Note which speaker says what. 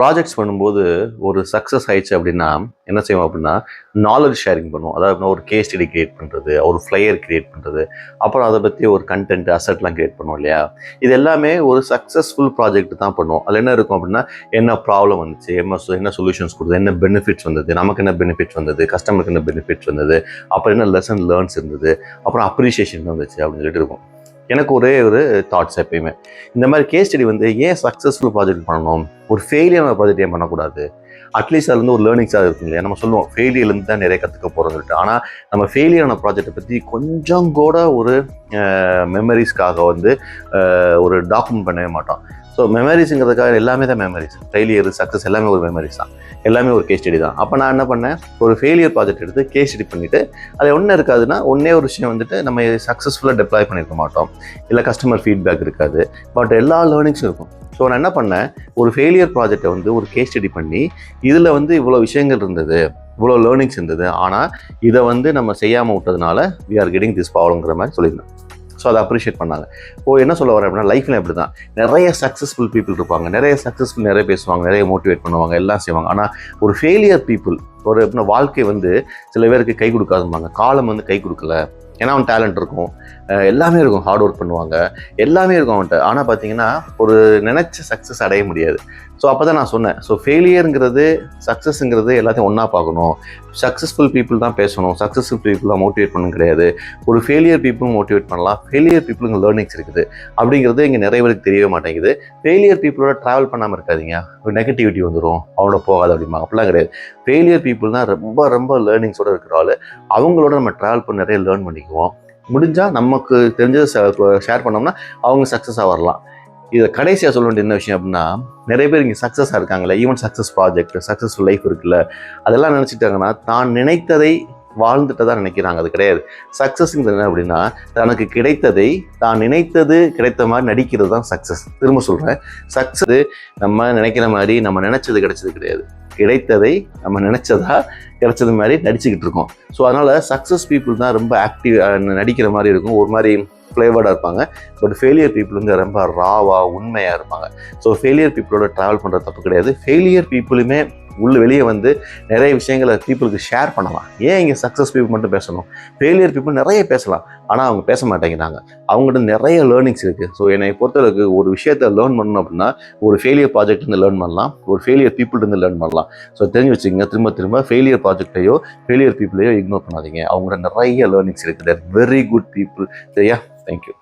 Speaker 1: Projects பண்ணும்போது ஒரு success ஆயிடுச்சு அப்படின்னா என்ன செய்வோம் அப்படின்னா நாலேஜ் ஷேரிங் பண்ணுவோம். அதாவது ஒரு கேஸ் ஸ்டடி கிரியேட் பண்ணுறது ஒரு ஃப்ளையர் கிரியேட் பண்ணுறது அப்புறம் அதை பற்றி ஒரு கண்டென்ட் அசட்லாம் கிரியேட் பண்ணுவோம் இல்லையா? இது எல்லாமே ஒரு சக்ஸஸ்ஃபுல் ப்ராஜெக்ட் தான் பண்ணுவோம். அதில் என்ன இருக்கும் அப்படின்னா என்ன ப்ராப்ளம் வந்துச்சு என்ன என்ன சொல்யூஷன்ஸ் கொடுத்தது என்ன பெனிஃபிட்ஸ் வந்தது நமக்கு என்ன பெனிஃபிட்ஸ் வந்தது கஸ்டமருக்கு என்ன பெனிஃபிட்ஸ் வந்தது அப்புறம் என்ன லெசன் லேர்ன்ஸ் இருந்தது அப்புறம் அப்ரிஷியேஷன் வந்துச்சு அப்படின்னு சொல்லிட்டு இருக்கும். எனக்கு ஒரே ஒரு தாட்ஸ் எப்பயுமே. இந்த மாதிரி கேஸ் ஸ்டடி வந்து ஏன் சக்ஸஸ்ஃபுல் ப்ராஜெக்ட் பண்ணணும்? ஒரு ஃபெயிலியரான ப்ராஜெக்ட் ஏன் பண்ணக்கூடாது? அட்லீஸ்ட் அதுலேருந்து ஒரு லேர்னிங்ஸாக இருக்கும் இல்லையா? நம்ம சொல்லுவோம் ஃபெயிலியர்லேருந்து தான் நிறைய கற்றுக்க போகிறோம் சொல்லிட்டு. ஆனால் நம்ம ஃபெயிலியரான ப்ராஜெக்ட்டை பற்றி கொஞ்சம் கூட ஒரு மெமரிஸ்க்காக வந்து ஒரு டாக்குமெண்ட் பண்ணவே மாட்டோம். ஸோ மெமரிஸுங்கிறதுக்காக எல்லாமே தான் மெமரிஸ் ஃபெயிலியர் சக்ஸஸ் எல்லாமே ஒரு மெமரிஸ் தான். எல்லாமே ஒரு கேஸ் ஸ்டடி தான். அப்போ நான் என்ன பண்ணேன்? ஒரு ஃபெயிலியர் ப்ராஜெக்ட் எடுத்து கேஸ் ஸ்டடி பண்ணிவிட்டு அதில் ஒன்றும் இருக்காதுன்னா ஒன்றே ஒரு விஷயம் வந்துட்டு நம்ம சக்ஸஸ்ஃபுல்லாக டெப்ளாய் பண்ணியிருக்க மாட்டோம். இல்லை கஸ்டமர் ஃபீட்பேக் இருக்காது. பட் எல்லா லேர்னிங்ஸும் இருக்கும். ஸோ நான் என்ன பண்ணேன்? ஒரு ஃபெயிலியர் ப்ராஜெக்டை வந்து ஒரு கேஸ் ஸ்டடி பண்ணி இதில் வந்து இவ்வளோ விஷயங்கள் இருந்தது இவ்வளோ லேர்னிங்ஸ் இருந்தது. ஆனால் இதை வந்து நம்ம செய்யாமல் விட்டதுனால வி ஆர் கெட்டிங் திஸ் ப்ராப்ளங்கிற மாதிரி சொல்லியிருந்தேன். ஸோ அதை அப்ரிஷியேட் பண்ணாங்க. ஓ என்ன சொல்ல வரேன் அப்படின்னா லைஃப்பில் எப்படி தான் நிறைய சக்ஸஸ்ஃபுல் பீப்புள் இருப்பாங்க. நிறைய சக்ஸஸ்ஃபுல் நிறைய பேசுவாங்க. நிறைய மோட்டிவேட் பண்ணுவாங்க. எல்லாம் செய்வாங்க. ஆனால் ஒரு ஃபெயிலியர் பீப்புள் ஒரு எப்படின்னா வாழ்க்கை வந்து சில பேருக்கு கை கொடுக்காதும்பாங்க. காலம் வந்து கை கொடுக்கல. ஏன்னா அவன் டேலண்ட் இருக்கும். எல்லாமே இருக்கும். ஹார்ட் ஒர்க் பண்ணுவாங்க. எல்லாமே இருக்கும் அவன்கிட்ட. ஆனால் பார்த்தீங்கன்னா ஒரு நினைச்ச சக்ஸஸ் அடைய முடியாது. ஸோ அப்போ தான் நான் சொன்னேன். ஸோ ஃபெயிலியருங்கிறது சக்ஸஸ்ங்கிறது எல்லாத்தையும் ஒன்றா பார்க்கணும். சக்ஸஸ்ஃபுல் பீப்புள் தான் பேசணும். சக்ஸஸ்ஃபுல் பீப்புள் தான் மோட்டிவேட் பண்ணணும் கிடையாது. ஒரு ஃபெயிலியர் பீப்புளும் மோட்டிவேட் பண்ணலாம். ஃபெயிலியர் பீப்புளுங்க லேர்னிங்ஸ் இருக்குது. அப்படிங்கிறது இங்கே நிறைய பேருக்கு தெரியவே மாட்டேங்குது. ஃபெயிலியர் பீப்புளோட ட்ராவல் பண்ணாமல் இருக்காதீங்க. ஒரு நெகட்டிவிட்டி வந்துடும் அவனோட போகாது அப்படிமா அப்படிலாம் கிடையாது. ஃபெயிலியர் பீப்புள் தான் ரொம்ப ரொம்ப லேர்னிங்ஸோட இருக்கிற ஆள். அவங்களோட நம்ம ட்ராவல் பண்ணி நிறைய லேர்ன் பண்ணிக்குவோம் முடிஞ்சால் நமக்கு தெரிஞ்சதை ஷேர் பண்ணோம்னா அவங்க சக்ஸஸாக வரலாம். இதை கடைசியாக சொல்ல வேண்டிய என்ன விஷயம் அப்படின்னா நிறைய பேர் இங்கே சக்ஸஸாக இருக்காங்களே even success project successful life இருக்குல்ல. அதெல்லாம் நினச்சிட்டாங்கன்னா தான் நினைத்ததை வாழ்ந்துட்டு தான் நினைக்கிறாங்க. அது கிடையாது. சக்ஸஸ்ங்கிறது என்ன அப்படின்னா தனக்கு கிடைத்ததை தான் நினைத்தது கிடைத்த மாதிரி நடிக்கிறது தான் சக்ஸஸ் திரும்ப சொல்கிறேன் சக்ஸஸ் நம்ம நினைக்கிற மாதிரி நம்ம நினச்சது கிடைச்சது கிடையாது. கிடைத்ததை நம்ம நினச்சதா கிடைச்சது மாதிரி நடிச்சுக்கிட்டு இருக்கோம். ஸோ அதனால் சக்ஸஸ் பீப்புள் தான் ரொம்ப ஆக்டிவ் நடிக்கிற மாதிரி இருக்கும். ஒரு மாதிரி ஃப்ளேவர்டாக இருப்பாங்க. பட் ஃபெயிலியர் பீப்புள் வந்து ரொம்ப ராவாக உண்மையாக இருப்பாங்க. ஸோ ஃபெயிலியர் பீப்புளோட ட்ராவல் பண்ணுறது தப்பு கிடையாது. ஃபெயிலியர் பீப்புளுமே உள்ள வெளியே வந்து நிறைய விஷயங்களை பீப்புளுக்கு ஷேர் பண்ணலாம். ஏன் இங்கே சக்ஸஸ் பீப்புள் மட்டும் பேசணும்? ஃபெயிலியர் பீப்புள் நிறைய பேசலாம். ஆனால் அவங்க பேச மாட்டேங்கிறாங்க. அவங்ககிட்ட நிறைய லேர்னிங்ஸ் இருக்குது ஸோ என்னை பொறுத்தளவுக்கு ஒரு விஷயத்த லேர்ன் பண்ணணும் அப்படின்னா ஒரு ஃபெயிலியர் ப்ராஜெக்ட்லேருந்து லேர்ன் பண்ணலாம். ஒரு ஃபெயிலியர் பீப்புள்லேருந்து லேர்ன் பண்ணலாம். ஸோ தெரிஞ்சு வச்சுக்கோங்க திரும்ப திரும்ப ஃபெயிலியர் ப்ராஜெக்டையோ ஃபெயிலியர் பீப்புளையோ இக்னோர் பண்ணாதீங்க. அவங்கள்ட்ட நிறைய லேர்னிங்ஸ் இருக்குது வெரி குட் பீப்புள் சரியா? Thank you